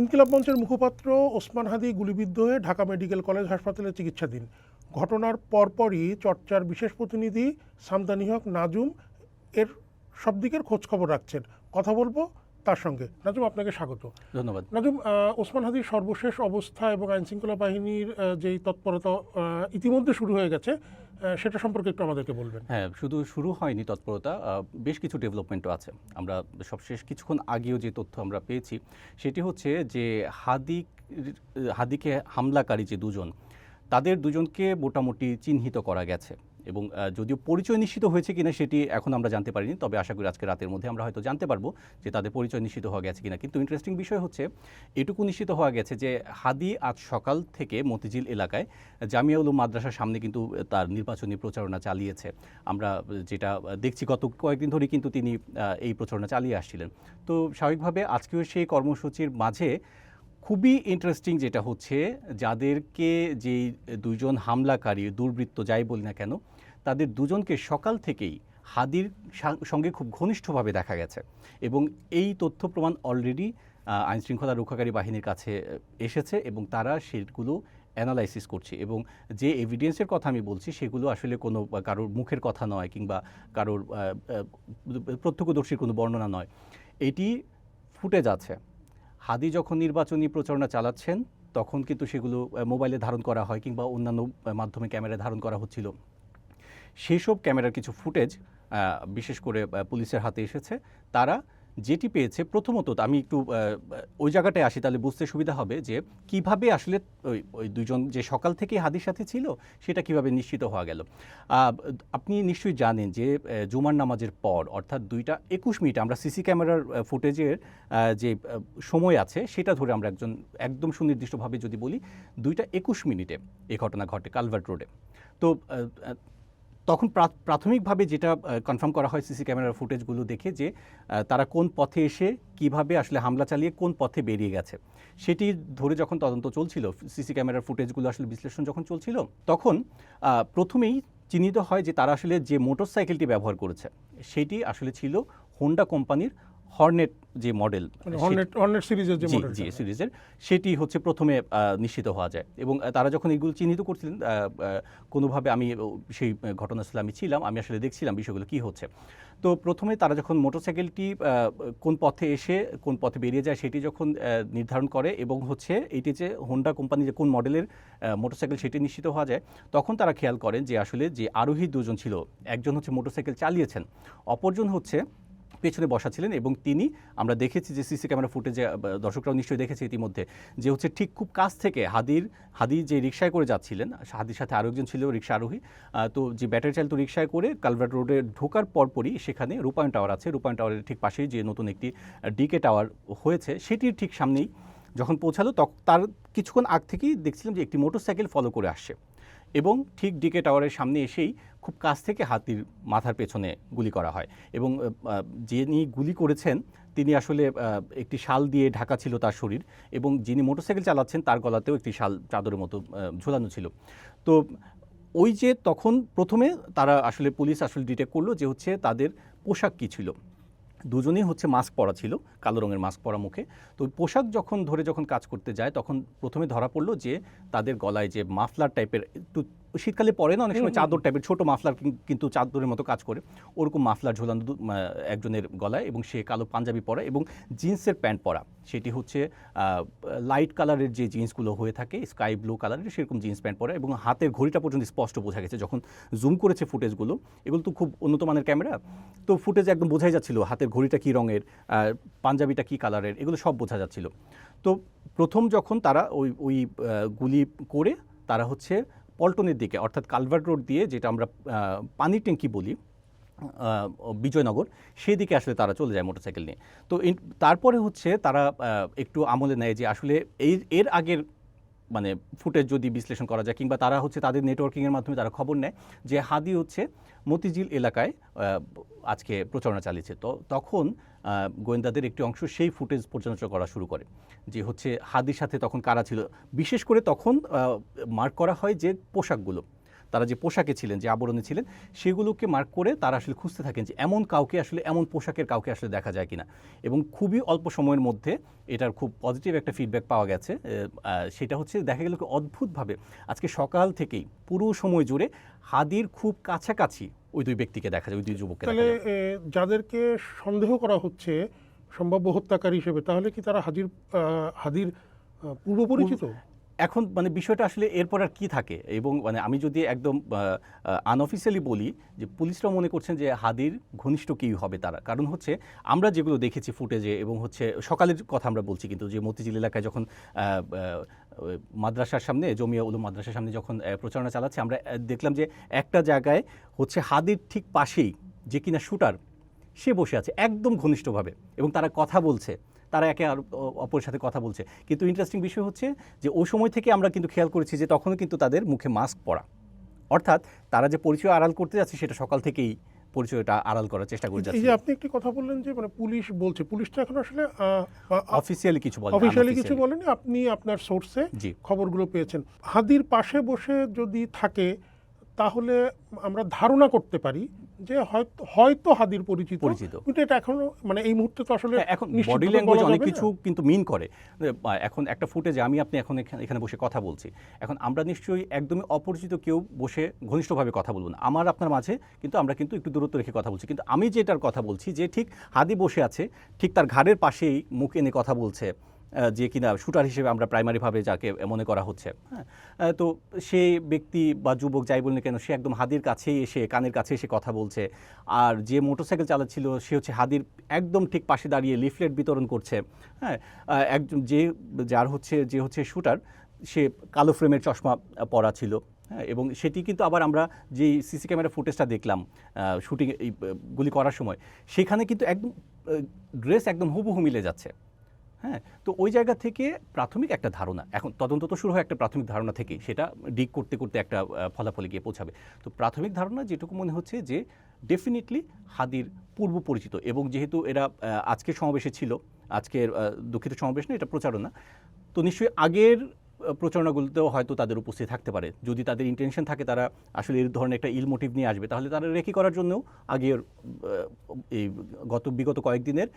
ইনকিলাব মঞ্চের মুখপাত্র ওসমান হাদি গুলিবিদ্ধ হয়ে ঢাকা মেডিকেল কলেজ হাসপাতালে চিকিৎসাধীন। ঘটনার পরপরই চর্চার বিশেষ প্রতিনিধি সামদানি হক নাজুম এর সব দিকের খোঁজ খবর রাখছেন। কথা বলব তার সঙ্গে। নাজুম আপনাকে স্বাগত। ধন্যবাদ। নাজুম ওসমান হাদির সর্বশেষ অবস্থা এবং আইনশৃঙ্খলা বাহিনীর যেই তৎপরতা ইতিমধ্যে শুরু হয়ে গেছে সেটা সম্পর্কে একটু আমাদেরকে বলবেন। হ্যাঁ শুধু শুরু হয়নি তৎপরতা বেশ কিছু ডেভেলপমেন্টও আছে। আমরা সবশেষ কিছুক্ষণ আগেও যে তথ্য আমরা পেয়েছি, সেটি হচ্ছে যে হাদিক, হাদিকে হামলাকারী যে দুজন, তাদের দুজনকে মোটামুটি চিহ্নিত করা গেছে। এবং যদিও পরিচয় নিশ্চিত হয়েছে কিনা সেটি এখন আমরা জানতে পারিনি, তবে আশা করি আজকে রাতের মধ্যে আমরা হয়তো জানতে পারব যে তাদের পরিচয় নিশ্চিত হওয়া গেছে কিনা। কিন্তু ইন্টারেস্টিং বিষয় হচ্ছে, এটুকু নিশ্চিত হওয়া গেছে যে হাদি আজ সকাল থেকে মতিঝিল এলাকায় জামিয়া মাদ্রাসার সামনে কিন্তু তার নির্বাচনী প্রচারণা চালিয়েছে। আমরা যেটা দেখছি, গত কয়েকদিন ধরে কিন্তু তিনি এই প্রচারণা চালিয়ে আসছিলেন। তো স্বাভাবিকভাবে আজকেও সেই কর্মসূচির মাঝে খুবই ইন্টারেস্টিং যেটা হচ্ছে, যাদেরকে যেই দুইজন হামলাকারী, দুর্বৃত্ত যাই বলি না কেন, তাদের দুজনকে সকাল থেকেই হাদির সঙ্গে খুব ঘনিষ্ঠভাবে দেখা গেছে। এবং এই তথ্য প্রমাণ অলরেডি আইনশৃঙ্খলা রক্ষাকারী বাহিনীর কাছে এসেছে এবং তারা সেগুলো অ্যানালাইসিস করছে। এবং যে এভিডেন্সের কথা আমি বলছি, সেগুলো আসলে কোনো কারোর মুখের কথা নয় কিংবা কারোর প্রত্যক্ষদর্শীর কোনো বর্ণনা নয়। এটি ফুটেজ আছে। হাদি যখন নির্বাচনী প্রচারণা চালাচ্ছেন, তখন কিন্তু সেগুলো মোবাইলে ধারণ করা হয় কিংবা অন্যান্য মাধ্যমে ক্যামেরায় ধারণ করা হচ্ছিল। সেসব ক্যামেরার কিছু ফুটেজ বিশেষ করে পুলিশের হাতে এসেছে। তারা যেটি পেয়েছে প্রথমত আমি একটু ওই জায়গাটায় আসি, তাহলে বুঝতে সুবিধা হবে যে কীভাবে আসলে ওই ওই দুজন যে সকাল থেকে হাদির সাথে ছিল, সেটা কীভাবে নিশ্চিত হওয়া গেল। আপনি নিশ্চয়ই জানেন যে জুমার নামাজের পর, অর্থাৎ দুইটা একুশ মিনিট, আমরা সিসি ক্যামেরার ফুটেজের যে সময় আছে, সেটা ধরে আমরা একজন একদম সুনির্দিষ্টভাবে যদি বলি, দুইটা একুশ মিনিটে এ ঘটনা ঘটে, কালভার্ট রোডে। তো তখন প্রা- প্রাথমিকভাবে যেটা কনফার্ম করা হয় সিসি ক্যামেরার ফুটেজগুলো দেখে যে তারা কোন পথে এসে কীভাবে আসলে হামলা চালিয়ে কোন পথে বেরিয়ে গেছে। সেটি ধরে যখন তদন্ত চলছিল, সিসি ক্যামেরার ফুটেজগুলো আসলে বিশ্লেষণ যখন চলছিল, তখন প্রথমেই চিহ্নিত হয় যে তারা আসলে যে মোটরসাইকেলটি ব্যবহার করেছে, সেটি আসলে ছিল হোন্ডা কোম্পানির হর্নেট যে মডেল মানে হর্নেট হর্নেট সিরিজের যে মডেল জি সিরিজের সেটি হচ্ছে প্রথমে নিশ্চিত হওয়া যায়। এবং তারা যখন এগুলো চিহ্নিত করছিলেন কোনোভাবে আমি সেই ঘটনাস্থলে আমি ছিলাম আমি আসলে দেখছিলাম বিষয়গুলো কি হচ্ছে। তো প্রথমে তারা যখন মোটরসাইকেলটি কোন পথে এসে কোন পথে বেরিয়ে যায় সেটি যখন নির্ধারণ করে এবং হচ্ছে এটি যে হোন্ডা কোম্পানি যে কোন মডেলের মোটরসাইকেল সেটি নিশ্চিত হওয়া যায় তখন তারা খেয়াল করেন যে আসলে যে আরোহী দুজন ছিল একজন হচ্ছে মোটরসাইকেল চালিয়েছেন অপরজন হচ্ছে পেছনে বসা ছিলেন এবং তিনি, আমরা দেখেছি যে সিসি ক্যামেরা ফুটেজে দর্শকরাও নিশ্চয়ই দেখেছে ইতিমধ্যে, যে হচ্ছে ঠিক খুব কাছ থেকে হাদির, হাদি যে রিক্সায় করে যাচ্ছিলেন, হাদির সাথে আরও একজন ছিল রিক্সা আরোহী তো যে ব্যাটারি চালিত রিক্সায় করে কালভার্ট রোডে ঢোকার পরপরই সেখানে রূপায়ণ টাওয়ার আছে, রূপায়ণ টাওয়ারের ঠিক পাশেই যে নতুন একটি ডিকে টাওয়ার হয়েছে, সেটির ঠিক সামনেই যখন পৌঁছালো তখন তার কিছুক্ষণ আগ থেকেই দেখছিলাম যে একটি মোটরসাইকেল ফলো করে আসছে। এবং ঠিক ডিকে টাওয়ারের সামনে এসেই খুব কাছ থেকে হাতির মাথার পেছনে গুলি করা হয় এবং যিনি গুলি করেছেন, তিনি আসলে একটি শাল দিয়ে ঢাকা ছিল তার শরীর এবং যিনি মোটরসাইকেল চালাচ্ছেন তার গলাতেও একটি শাল চাদরের মতো ঝোলানো ছিল। তো ওই যে তখন প্রথমে তারা আসলে পুলিশ আসলে ডিটেক্ট করল যে হচ্ছে তাদের পোশাক কী ছিল। দুজনেই হচ্ছে মাস্ক পরা ছিল, কালো রঙের মাস্ক পরা মুখে। তো পোশাক যখন ধরে যখন কাজ করতে যায়, তখন প্রথমে ধরা পড়ল যে, তাদের গলায় যে মাফলার টাইপের একটু শীতকালে পরে না অনেক সময় চাদর টাইপের ছোট মাফলার কিন্তু চাদরের মতো কাজ করে। ওরকম মাফলার ঝোলানো একজনের গলায় এবং সে কালো পাঞ্জাবি পরা এবং জিন্সের প্যান্ট পরা। সেটি হচ্ছে লাইট কালারের যে জিন্সগুলো হয়ে থাকে স্কাই ব্লু কালারের সেরকম জিন্স প্যান্ট পরা এবং হাতের ঘড়িটা পর্যন্ত স্পষ্ট বোঝা গেছে। যখন জুম করেছে ফুটেজগুলো এগুলো তো খুব উন্নত মানের ক্যামেরা তো ফুটেজ একদম বোঝাই যাচ্ছিল হাতের ঘড়িটা কী রঙের পাঞ্জাবিটা কী কালারের এগুলো সব বোঝা যাচ্ছিল। তো প্রথম যখন তারা ওই ওই গুলি করে তারা হচ্ছে পল্টনের দিকে, অর্থাৎ কালভার্ট রোড দিয়ে যেটা আমরা পানি ট্যাঙ্কি বলি বিজয়নগর সেই দিকে আসলে তারা চলে যায় মোটরসাইকেল নিয়ে। তো তারপরে হচ্ছে তারা একটু আমলে নেয় যে আসলে এই, এর আগের মানে ফুটেজ যদি বিশ্লেষণ করা যায় কিংবা তারা হচ্ছে তাদের নেটওয়ার্কিংয়ের মাধ্যমে তারা খবর নেয় যে হাদি হচ্ছে মতিঝিল এলাকায় আজকে প্রচারণা চালিয়েছে। তো তখন গোয়েন্দাদের একটি অংশ সেই ফুটেজ পর্যালোচনা করা শুরু করে যে হচ্ছে হাদির সাথে তখন কারা ছিল। বিশেষ করে তখন মার্ক করা হয় যে পোশাকগুলো। তারা যে পোশাকে ছিলেন যে আবরণে ছিলেন সেগুলোকে মার্ক করে তারা আসলে খুঁজতে থাকেন যে এমন কাউকে আসলে এমন পোশাকের কাউকে আসলে দেখা যায় কিনা। এবং খুবই অল্প সময়ের মধ্যে এটার খুব পজিটিভ একটা ফিডব্যাক পাওয়া গেছে। সেটা হচ্ছে দেখা গেল অদ্ভুতভাবে আজকে সকাল থেকেই পুরো সময় জুড়ে হাদির খুব কাছাকাছি ওই দুই ব্যক্তিকে দেখা যায় ওই দুই যুবককে তাহলে যাদেরকে সন্দেহ করা হচ্ছে সম্ভাব্য হত্যাকারী হিসেবে তাহলে কি তারা হাজির হাদির আহ, পূর্ব পরিচিত এখন মানে বিষয়টা আসলে এরপর আর কি থাকে? এবং মানে আমি যদি একদম আনঅফিসিয়ালি বলি যে পুলিশরা মনে করছেন যে হাদির ঘনিষ্ঠ কেউ হবে তারা। কারণ হচ্ছে আমরা যেগুলো দেখেছি ফুটেজে এবং হচ্ছে সকালের কথা আমরা বলছি কিন্তু যে মতিঝিল এলাকায় যখন মাদ্রাসার সামনে, জমিয়া উলুম মাদ্রাসার সামনে যখন প্রচারণা চালাচ্ছে, আমরা দেখলাম যে একটা জায়গায় হচ্ছে হাদির ঠিক পাশেই যে কিনা শুটার, সে বসে আছে একদম ঘনিষ্ঠভাবে এবং তারা কথা বলছে। তারা একে অপরের সাথে কথা বলছে। কিন্তু ইন্টারেস্টিং বিষয় হচ্ছে যে ওই সময় থেকে আমরা কিন্তু খেয়াল করেছি যে তখনও কিন্তু তাদের মুখে মাস্ক পরা। অর্থাৎ তারা যে পরিচয় আড়াল করতে যাচ্ছে সেটা সকাল থেকেই পরিচয়টা আড়াল করার চেষ্টা করে এই যাচ্ছে। যে আপনি একটি কথা বললেন যে মানে পুলিশ বলছে পুলিশটা এখন আসলে অফিসিয়ালি কিছু বলে অফিসিয়ালি কিছু বলেনি আপনি আপনার সোর্সে খবরগুলো পেয়েছেন। হাদির পাশে বসে যদি থাকে তাহলে আমরা ধারণা করতে পারি যে হয়তো হয়তো হাদির পরিচিত পরিচিত। কিন্তু এটা এখনও মানে এই মুহূর্তে তো আসলে হ্যাঁ, এখন বডি ল্যাঙ্গুয়েজ অনেক কিছু কিন্তু মিন করে। এখন একটা ফুটেজে আমি আপনি এখন এখানে- এখানে বসে কথা বলছি। এখন আমরা নিশ্চয়ই একদমই অপরিচিত কেউ বসে ঘনিষ্ঠভাবে কথা বলব না। আমার আপনার মাঝে কিন্তু আমরা কিন্তু একটু দূরত্ব রেখে কথা বলছি। কিন্তু আমি যেটার কথা বলছি যে ঠিক হাদি বসে আছে ঠিক তার ঘাড়ের পাশেই মুখ এনে কথা বলছে যে কিনা শুটার হিসেবে আমরা প্রাইমারিভাবে যাকে মনে করা হচ্ছে। হ্যাঁ তো সে ব্যক্তি বা যুবক যাই বলুন না কেন, সে একদম হাদির কাছেই এসে, কানের কাছে এসে কথা বলছে। আর যে মোটরসাইকেল চালাচ্ছিল, সে হচ্ছে হাদির একদম ঠিক পাশে দাঁড়িয়ে লিফলেট বিতরণ করছে। হ্যাঁ একজন যে, যার হচ্ছে, যে হচ্ছে শুটার, সে কালো ফ্রেমের চশমা পরা ছিল। হ্যাঁ এবং সেটি কিন্তু আবার আমরা যে সিসি ক্যামেরা ফুটেজটা দেখলাম শুটিং গুলি করার সময়, সেখানে কিন্তু একদম ড্রেস একদম হুবহু মিলে যাচ্ছে। হ্যাঁ তো ওই জায়গা থেকে প্রাথমিক একটা ধারণা, এখন তদন্ত তো শুরু হয় একটা প্রাথমিক ধারণা থেকে সেটা ডিগ করতে করতে একটা ফলাফলে গিয়ে পৌঁছাবে। তো প্রাথমিক ধারণা যেটুকু মনে হচ্ছে যে ডেফিনেটলি হাদির পূর্ব পরিচিত এবং যেহেতু এরা আজকের সমাবেশে ছিল, আজকের দুঃখিত সমাবেশ না, এটা প্রচারণা, তো নিশ্চয়ই আগের প্রচারণাগুলোতেও হয়তো তাদের উপস্থিত থাকতে পারে। যদি তাদের ইন্টেনশন থাকে তারা আসলে এই ধরনের একটা ইল মোটিভ নিয়ে আসবে, তাহলে তারা রেকি করার জন্যও আগের এই গত, বিগত কয়েকদিনের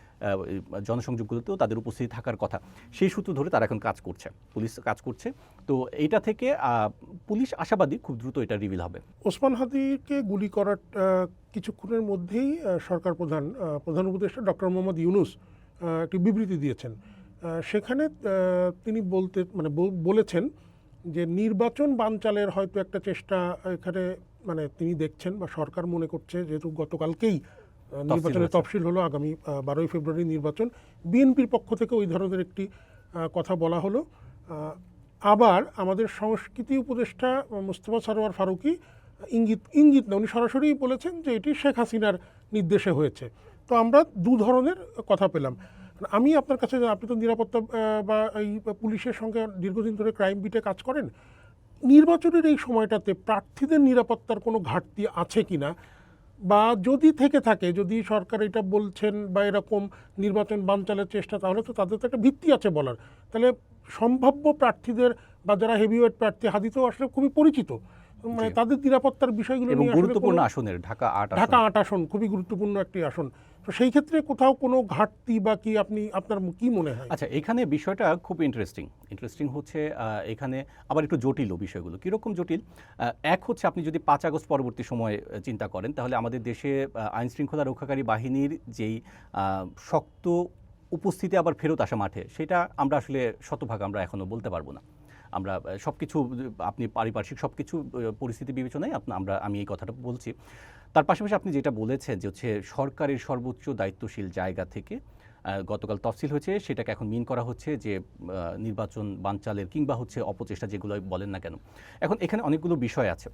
জনসংযোগগুলোতেও তাদের উপস্থিতি থাকার কথা। সেই সূত্র ধরে তারা এখন কাজ করছে, পুলিশ কাজ করছে। তো এইটা থেকে পুলিশ আশাবাদী খুব দ্রুত এটা রিভিল হবে। ওসমান হাদিকে গুলি করার কিছুক্ষণের মধ্যেই সরকার প্রধান প্রধান উপদেষ্টা ডক্টর মোহাম্মদ ইউনুস একটি বিবৃতি দিয়েছেন। সেখানে তিনি বলতে মানে বল- বলেছেন যে নির্বাচন বানচালের হয়তো একটা চেষ্টা এখানে মানে তিনি দেখছেন বা সরকার মনে করছে যেহেতু গতকালকেই নির্বাচনের তফসিল হলো আগামী বারোই ফেব্রুয়ারি নির্বাচন। বিএনপির পক্ষ থেকে ওই ধরনের একটি কথা বলা হলো। আবার আমাদের সংস্কৃতি উপদেষ্টা মোস্তফা সারোয়ার ফারুকি ইঙ্গিত ইঙ্গিত না উনি সরাসরি বলেছেন যে এটি শেখ হাসিনার নির্দেশে হয়েছে। তো আমরা দু ধরনের কথা পেলাম। আমি আপনার কাছে আপনি তো নিরাপত্তা বা এই পুলিশের সঙ্গে দীর্ঘদিন ধরে ক্রাইম বিটে কাজ করেন নির্বাচনের এই সময়টাতে প্রার্থীদের নিরাপত্তার কোনো ঘাটতি আছে কিনা? বা যদি থেকে থাকে যদি সরকার এটা বলছেন বা এরকম নির্বাচন বানচালের চেষ্টা তাহলে তো তাদের তো একটা ভিত্তি আছে বলার। তাহলে সম্ভাব্য প্রার্থীদের বা যারা হেভিওয়েট প্রার্থী হাদিতেও আসলে খুবই পরিচিত। মানে তাদের নিরাপত্তার বিষয়গুলো নিয়ে গুরুত্বপূর্ণ আসনের ঢাকা আট ঢাকা আট আসন খুবই গুরুত্বপূর্ণ একটি আসন। তো সেই ক্ষেত্রে কোথাও কোনো ঘাটতি বা কি আপনি, আপনার কি মনে হয়? আচ্ছা এখানে বিষয়টা খুব ইন্টারেস্টিং ইন্টারেস্টিং হচ্ছে এখানে আবার একটু জটিলও বিষয়গুলো। কীরকম জটিল? এক হচ্ছে আপনি যদি পাঁচ আগস্ট পরবর্তী সময়ে চিন্তা করেন, তাহলে আমাদের দেশে আইন শৃঙ্খলা রক্ষাকারী বাহিনীর যেই শক্ত উপস্থিতি আবার ফেরত আসা মাঠে, সেটা আমরা আসলে শতভাগ আমরা এখনও বলতে পারব না। আমরা সব কিছু আপনি পারিপার্শ্বিক সব কিছু পরিস্থিতি বিবেচনায় আমরা, আমি এই কথাটা বলছি। তার পাশাপাশি আপনি যেটা বলেছেন যে হচ্ছে সরকারের সর্বোচ্চ দায়িত্বশীল জায়গা থেকে গতকাল তফসিল হয়েছে, সেটাকে এখন মিন করা হচ্ছে যে নির্বাচন বানচালের কিংবা হচ্ছে অপচেষ্টা যেগুলো বলেন না কেন। এখন এখানে অনেকগুলো বিষয় আছে।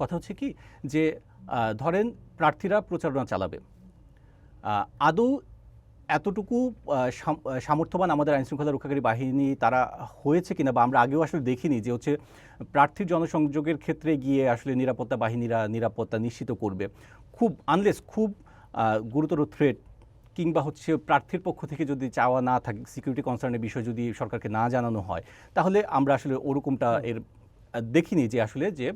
কথা হচ্ছে কি যে ধরেন প্রার্থীরা প্রচারণা চালাবে। আদৌ এতটুকু সাম- সামর্থ্যবান আমাদের আইনশৃঙ্খলা রক্ষাকারী বাহিনী তারা হয়েছে কিনা বা আমরা আগেও আসলে দেখিনি যে হচ্ছে প্রার্থীর জনসংযোগের ক্ষেত্রে গিয়ে আসলে নিরাপত্তা বাহিনীরা নিরাপত্তা নিশ্চিত করবে। খুব আনলেস খুব গুরুতর থ্রেট কিংবা হচ্ছে প্রার্থীর পক্ষ থেকে যদি চাওয়া না থাকে সিকিউরিটি কনসার্নের বিষয় যদি সরকারকে না জানানো হয় তাহলে আমরা আসলে ওরকমটা এর দেখিনি যে আসলে যে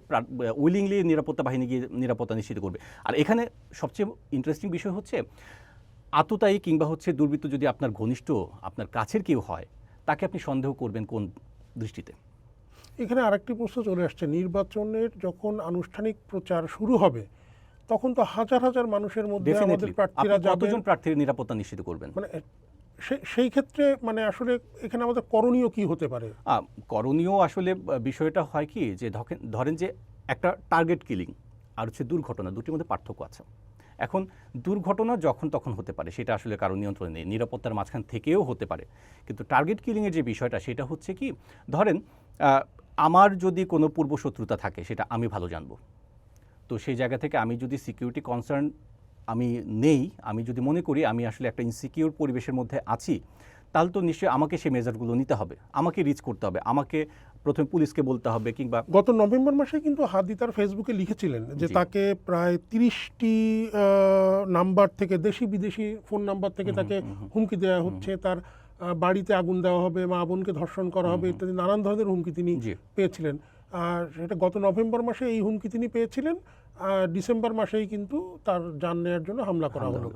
উইলিংলি নিরাপত্তা বাহিনী গিয়ে নিরাপত্তা নিশ্চিত করবে। আর এখানে সবচেয়ে ইন্টারেস্টিং বিষয় হচ্ছে আততায়ী কিংবা হচ্ছে দুর্বৃত্ত যদি আপনার ঘনিষ্ঠ আপনার কাছের কেউ হয় তাকে আপনি সন্দেহ করবেন কোন দৃষ্টিতে? এখানে আরেকটি প্রশ্ন চলে আসছে। নির্বাচনের যখন আনুষ্ঠানিক প্রচার শুরু হবে তখন তো হাজার হাজার মানুষের মধ্যে আমাদের প্রার্থীরা কতজন প্রার্থীর নিরাপত্তা নিশ্চিত করবেন? মানে সেই ক্ষেত্রে মানে আসলে এখানে আমাদের করণীয় কি হতে পারে? করণীয় আসলে বিষয়টা হয় কি যে ধরেন যে একটা টার্গেট কিলিং আর হচ্ছে দুর্ঘটনা দুটির মধ্যে পার্থক্য আছে। এখন দুর্ঘটনা যখন তখন হতে পারে, সেটা আসলে কারও নিয়ন্ত্রণে নেই, নিরাপত্তার মাঝখান থেকেও হতে পারে। কিন্তু টার্গেট কিলিংয়ের যে বিষয়টা, সেটা হচ্ছে কি, ধরেন আমার যদি কোনো পূর্বশত্রুতা থাকে, সেটা আমি ভালো জানব। তো সেই জায়গা থেকে আমি যদি সিকিউরিটি কনসার্ন আমি নেই, আমি যদি মনে করি আমি আসলে একটা ইনসিকিউর পরিবেশের মধ্যে আছি তাহলে তো নিশ্চয়ই আমাকে সেই মেজারগুলো নিতে হবে। আমাকে রিচ করতে হবে। আমাকে প্রথমে পুলিশকে বলতে হবে কিংবা গত নভেম্বর মাসে কিন্তু হাদি তার ফেসবুকে লিখেছিলেন যে তাকে প্রায় তিরিশটি নাম্বার থেকে দেশি বিদেশি ফোন নাম্বার থেকে তাকে হুমকি দেওয়া হচ্ছে। তার বাড়িতে আগুন দেওয়া হবে মা বোনকে ধর্ষণ করা হবে ইত্যাদি নানান ধরনের হুমকি তিনি। পেয়েছিলেন। আর সেটা গত নভেম্বর মাসে এই হুমকি তিনি পেয়েছিলেন। ডিসেম্বর মাসেই কিন্তু তার যান নেওয়ার জন্য হামলা করা হলো।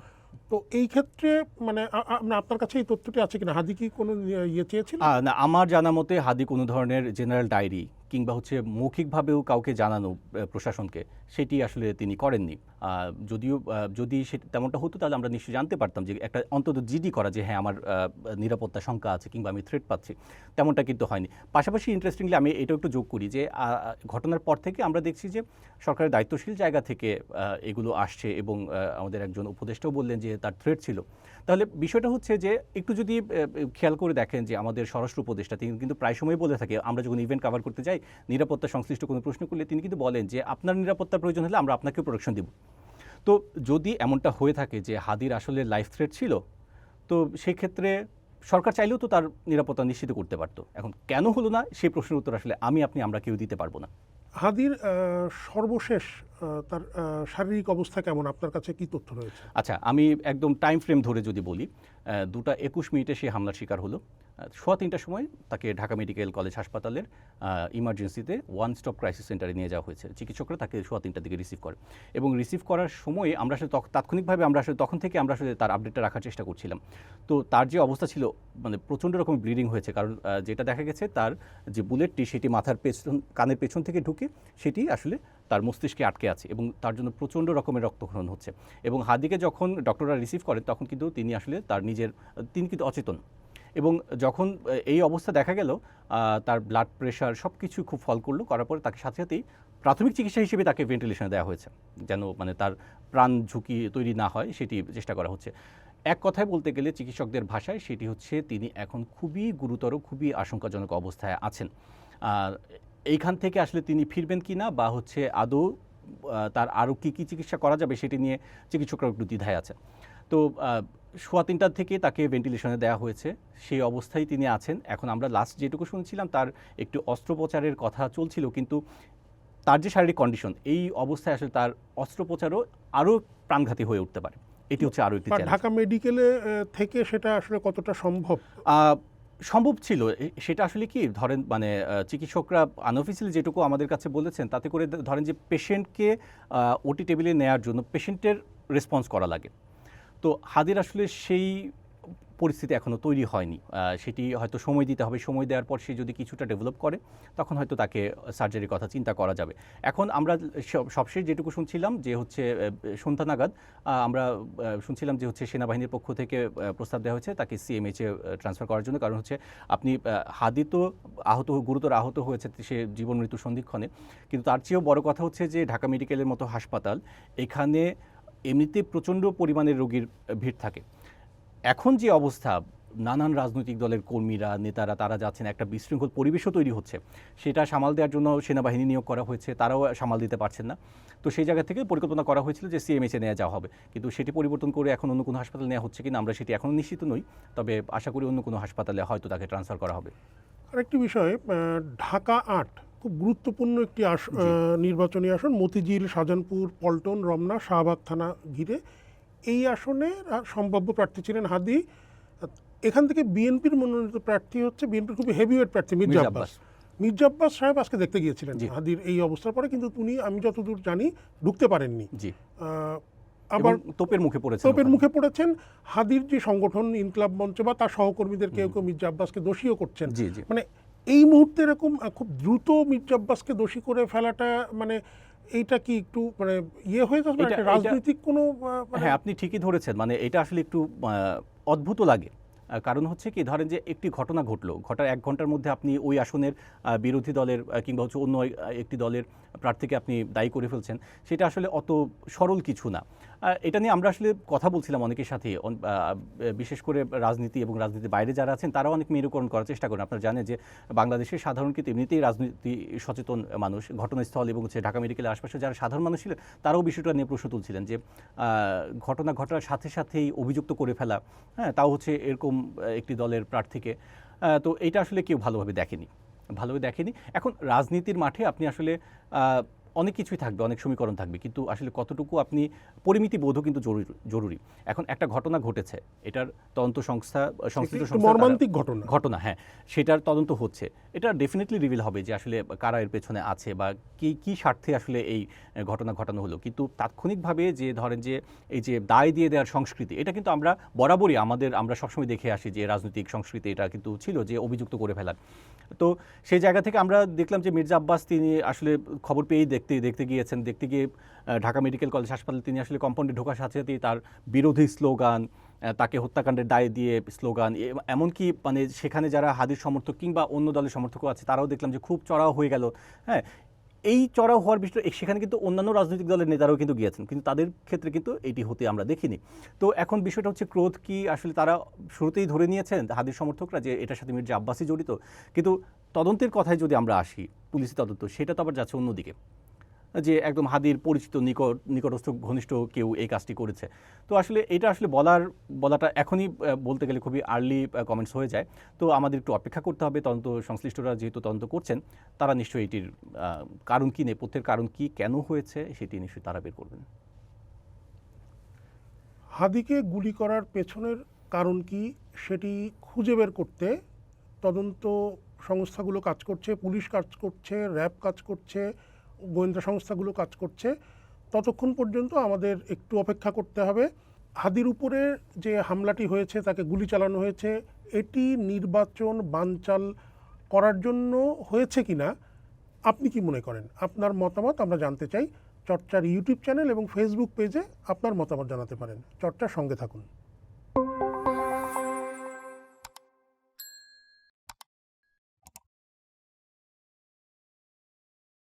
তো এই ক্ষেত্রে মানে মানে আপনার কাছে এই তথ্যটি আছে কিনা? হাদি কি কোনো ইয়ে চেয়েছিল? না, আমার জানা মতে হাদি কোনো ধরনের জেনারেল ডায়েরি কিংবা হচ্ছে মৌখিকভাবেও কাউকে জানানো প্রশাসনকে, সেটি আসলে তিনি করেননি। যদিও যদি সে তেমনটা হতো, তাহলে আমরা নিশ্চয়ই জানতে পারতাম যে একটা অন্তত জিডি করা যে হ্যাঁ আমার নিরাপত্তা শঙ্কা আছে কিংবা আমি থ্রেট পাচ্ছি, তেমনটা কিন্তু হয়নি। পাশাপাশি ইন্টারেস্টিংলি আমি এটাও একটু যোগ করি যে ঘটনার পর থেকে আমরা দেখছি যে, সরকারের দায়িত্বশীল জায়গা থেকে এগুলো আসছে এবং আমাদের একজন উপদেষ্টাও বললেন যে, তার থ্রেট ছিল। তাহলে বিষয়টা হচ্ছে যে, একটু যদি খেয়াল করে দেখেন যে, আমাদের স্বরাষ্ট্র উপদেষ্টা, তিনি কিন্তু প্রায় সময় বলে থাকে, আমরা যখন ইভেন্ট কভার করতে যাই, নিরাপত্তা সংশ্লিষ্ট কোনো প্রশ্ন করলে তিনি কিন্তু বলেন যে, আপনার নিরাপত্তার প্রয়োজন হলে আমরা আপনাকে প্রোটেকশন দিব। তো যদি এমনটা হয়ে থাকে যে হাদির আসলে লাইফ থ্রেট ছিল তো সেক্ষেত্রে সরকার চাইলেও তো তার নিরাপত্তা নিশ্চিত করতে পারতো। এখন কেন হলো না? সেই প্রশ্নের উত্তর আসলে আমি আপনি আমরা কেউ দিতে পারব না। হাদির সর্বশেষ তার শারীরিক অবস্থা কেমন? আপনার কাছে কি তথ্য রয়েছে? আচ্ছা আমি একদম টাইম ফ্রেম ধরে যদি বলি দুটা একুশ মিনিটে সে হামলার শিকার হলো। সোয়া তিনটার সময় তাকে ঢাকা মেডিকেল কলেজ হাসপাতালের ইমার্জেন্সিতে ওয়ান স্টপ ক্রাইসিস সেন্টারে নিয়ে যাওয়া হয়েছে। চিকিৎসকরা তাকে সোয়া তিনটার দিকে রিসিভ করে। এবং রিসিভ করার সময় আমরা আসলে তাৎক্ষণিকভাবে আমরা আসলে তখন থেকে আমরা আসলে তার আপডেটটা রাখার চেষ্টা করছিলাম। তো তার যে অবস্থা ছিল মানে প্রচণ্ড রকম ব্লিডিং হয়েছে। কারণ যেটা দেখা গেছে, তার যে বুলেটটি সেটি মাথার পেছন, কানের পেছন থেকে ঢুকে সেটি আসলে তার মস্তিষ্কে আটকে আছে এবং তার জন্য প্রচণ্ড রকমের রক্তক্ষরণ হচ্ছে। এবং হাদিকে যখন ডক্টররা রিসিভ করেন, তখন কিন্তু তিনি আসলে তার নিজের, তিনি কিন্তু অচেতন। এবং যখন এই অবস্থা দেখা গেল তার ব্লাড প্রেশার সব কিছু খুব ফল করল, করার পরে তাকে সাথে সাথেই প্রাথমিক চিকিৎসা হিসেবে তাকে ভেন্টিলেশনে দেওয়া হয়েছে। যেন মানে তার প্রাণ ঝুঁকি তৈরি না হয়, সেটি চেষ্টা করা হচ্ছে। এক কথায় বলতে গেলে চিকিৎসকদের ভাষায় সেটি হচ্ছে, তিনি এখন খুবই গুরুতর, খুবই আশঙ্কাজনক অবস্থায় আছেন। এইখান থেকে আসলে তিনি ফিরবেন কি না বা হচ্ছে আদৌ তার আরও কী কী চিকিৎসা করা যাবে সেটি নিয়ে চিকিৎসকরা একটু দ্বিধায় আছে তো সোয়া তিনটার থেকে তাকে ভেন্টিলেশনে দেওয়া হয়েছে। সেই অবস্থায় তিনি আছেন। এখন আমরা লাস্ট যেটুকু শুনছিলাম তার একটু অস্ত্রোপচারের কথা চলছিল কিন্তু তার যে শারীরিক কন্ডিশন এই অবস্থায় আসলে তার অস্ত্রোপচারও আরও প্রাণঘাতী হয়ে উঠতে পারে। এটি হচ্ছে আরও একটি ঢাকা মেডিকেলে থেকে সেটা আসলে কতটা সম্ভব? সম্ভব ছিল? সেটা আসলে কি? ধরেন মানে চিকিৎসকরা আনঅফিসিয়ালি যেটুকু আমাদের কাছে বলেছেন, তাতে করে ধরেন যে পেশেন্টকে ওটি টেবিলে নেয়ার জন্য পেশেন্টের রেসপন্স করা লাগে। তো হাদির আসলে সেই পরিস্থিতি এখনও তৈরি হয়নি। সেটি হয়তো সময় দিতে হবে। সময় দেওয়ার পর সে যদি কিছুটা ডেভেলপ করে, তখন হয়তো তাকে সার্জারির কথা চিন্তা করা যাবে। এখন আমরা সব- সবশেষ যেটুকু শুনছিলাম যে হচ্ছে সন্ধ্যা নাগাদ আমরা শুনছিলাম যে হচ্ছে সেনাবাহিনীর পক্ষ থেকে প্রস্তাব দেওয়া হয়েছে তাকে সিএমএইচে ট্রান্সফার করার জন্য। কারণ হচ্ছে আপনি হাদি তো আহত, গুরুতর আহত হয়েছে সে জীবন মৃত্যু সন্ধিক্ষণে। কিন্তু তার চেয়েও বড় কথা হচ্ছে যে ঢাকা মেডিকেলের মতো হাসপাতাল, এখানে এমনিতে প্রচণ্ড পরিমাণের রোগীর ভিড় থাকে। এখন যে অবস্থা নানান রাজনৈতিক দলের কর্মীরা নেতারা তারা যাচ্ছেন একটা বিশৃঙ্খল পরিবেশও তৈরি হচ্ছে। সেটা সামাল দেওয়ার জন্য সেনাবাহিনী নিয়োগ করা হয়েছে তারাও সামাল দিতে পারছেন না। তো সেই জায়গা থেকে পরিকল্পনা করা হয়েছিল যে সিএমএচে নেওয়া যাওয়া হবে। কিন্তু সেটি পরিবর্তন করে এখন অন্য কোনো হাসপাতালে নেওয়া হচ্ছে কিনা আমরা সেটি এখনও নিশ্চিত নই। তবে আশা করি অন্য কোনো হাসপাতালে হয়তো তাকে ট্রান্সফার করা হবে। আরেকটি বিষয় ঢাকা আট খুব গুরুত্বপূর্ণ একটি আস- নির্বাচনী আসন। মতিঝিল শাহজাহানপুর পল্টন রমনা শাহবাগ থানা ঘিরে এই আসনে সম্ভাব্য প্রার্থী ছিলেন হাদি। এখান থেকে বিএনপির মনোনীত প্রার্থী হচ্ছে বিএনপির খুবই হেভিওয়েট প্রার্থী মির্জা আব্বাস। মির্জা আব্বাস সাহেব আজকে দেখতে গিয়েছিলেন। হাদির এই অবস্থার পরে কিন্তু উনি আমি যতদূর জানি ঢুকতে পারেননি। জি। আবার তোপের মুখে পড়েছে তোপের মুখে পড়েছেন। হাদির যে সংগঠন ইনকলাব মঞ্চ বা তার সহকর্মীদের কেউ কেউ মির্জা আব্বাসকে দোষীও করছেন। মানে এই মুহূর্তে এরকম খুব দ্রুত মির্জা আব্বাসকে দোষী করে ফেলাটা মানে এইটা কি একটু মানে ইয়ে হয়ে যাবে একটা রাজনৈতিক কোনো মানে হ্যাঁ আপনি ঠিকই ধরেছেন। মানে এটা আসলে একটু অদ্ভুত লাগে। কারণ হচ্ছে কি ধরেন যে একটি ঘটনা ঘটলো। ঘটার এক ঘণ্টার মধ্যে আপনি ওই আসনের বিরোধী দলের কিংবা হচ্ছে অন্য একটি দলের প্রার্থীকে আপনি দায়ী করে ফেলছেন। সেটা আসলে অত সরল কিছু না। এটা নিয়ে আমরা আসলে কথা বলছিলাম অনেকের সাথে। বিশেষ করে রাজনীতি এবং রাজনীতির বাইরে যারা আছেন, তারাও অনেক মেরুকরণ করার চেষ্টা করেন। আপনারা জানেন যে বাংলাদেশের সাধারণ কিন্তু এমনিতেই রাজনীতি সচেতন মানুষ, ঘটনাস্থল এবং হচ্ছে ঢাকা মেডিকেলের আশপাশে যারা সাধারণ মানুষ ছিলেন, তারাও বিষয়টা নিয়ে প্রশ্ন তুলছিলেন যে ঘটনা ঘটার সাথে সাথেই অভিযুক্ত করে ফেলা হ্যাঁ তাও হচ্ছে এরকম একটি দলের প্রার্থীকে। তো এটা আসলে কেউ ভালোভাবে দেখেনি ভালোভাবে দেখেনি। এখন রাজনীতির মাঠে আপনি আসলে অনেক কিছুই থাকবে অনেক সমীকরণ থাকবে কিন্তু আসলে কতটুকু আপনি পরিমিতি বোধও কিন্তু জরুরি জরুরি। এখন একটা ঘটনা ঘটেছে এটার তদন্ত সংস্থা সংশ্লিষ্ট মর্মান্তিক ঘটনা। ঘটনা হ্যাঁ সেটার তদন্ত হচ্ছে। এটা ডেফিনেটলি রিভিল হবে যে আসলে কারা এর পেছনে আছে বা কি কি স্বার্থে আসলে এই ঘটনা ঘটানো হলো। কিন্তু তাৎক্ষণিকভাবে যে ধরেন যে এই যে দায় দিয়ে দেওয়ার সংস্কৃতি এটা কিন্তু আমরা বরাবরই আমাদের আমরা সবসময় দেখে আসি যে রাজনৈতিক সংস্কৃতি এটা কিন্তু ছিল যে অভিযুক্ত করে ফেলার। তো সেই জায়গা থেকে আমরা দেখলাম যে মির্জা আব্বাস তিনি আসলে খবর পেয়েই দেখতে দেখতে গিয়েছেন, দেখতে গিয়ে ঢাকা মেডিকেল কলেজ হাসপাতালে তিনি আসলে কম্পাউন্ডে ঢোকার সাথে সাথেই তার বিরোধী স্লোগান তাকে হত্যাকাণ্ডের দায় দিয়ে স্লোগান এমনকি মানে সেখানে যারা হাদির সমর্থক কিংবা অন্য দলের সমর্থকও আছে, তারাও দেখলাম যে খুব চড়াও হয়ে গেল। হ্যাঁ এই চড়াও হওয়ার বিষয় সেখানে কিন্তু অন্যান্য রাজনৈতিক দলের নেতারাও কিন্তু গিয়েছেন, কিন্তু তাদের ক্ষেত্রে কিন্তু এটি হতে আমরা দেখিনি। তো এখন বিষয়টা হচ্ছে ক্রোধ কি আসলে তারা শুরুতেই ধরে নিয়েছেন হাদির সমর্থকরা যে এটার সাথে মির্জা আব্বাসই জড়িত, কিন্তু তদন্তের কথায় যদি আমরা আসি, পুলিশি তদন্ত, সেটা তো আবার যাচ্ছে অন্যদিকে। যে একদম হাদির পরিচিত নিকট, নিকটস্থ ঘনিষ্ঠ কেউ এই কাজটি করেছে। তো আসলে এটা আসলে বলার, বলাটা এখনই বলতে গেলে খুবই আর্লি কমেন্টস হয়ে যায়। তো আমাদের একটু অপেক্ষা করতে হবে, তদন্ত সংশ্লিষ্টরা যেহেতু তদন্ত করছেন, তারা নিশ্চয়ই এটির কারণ কী, নেপথ্যের কারণ কি, কেন হয়েছে, সেটি নিশ্চয়ই তারা বের করবেন। হাদিকে গুলি করার পেছনের কারণ কি, সেটি খুঁজে বের করতে তদন্ত সংস্থাগুলো কাজ করছে, পুলিশ কাজ করছে, র্যাব কাজ করছে গোয়েন্দা সংস্থাগুলো কাজ করছে, ততক্ষণ পর্যন্ত আমাদের একটু অপেক্ষা করতে হবে। হাদির উপরে যে হামলাটি হয়েছে, তাকে গুলি চালানো হয়েছে, এটি নির্বাচন বানচাল করার জন্য হয়েছে কিনা, আপনি কি মনে করেন? আপনার মতামত আমরা জানতে চাই। চর্চার ইউটিউব চ্যানেল এবং ফেসবুক পেজে আপনার মতামত জানাতে পারেন। চর্চার সঙ্গে থাকুন।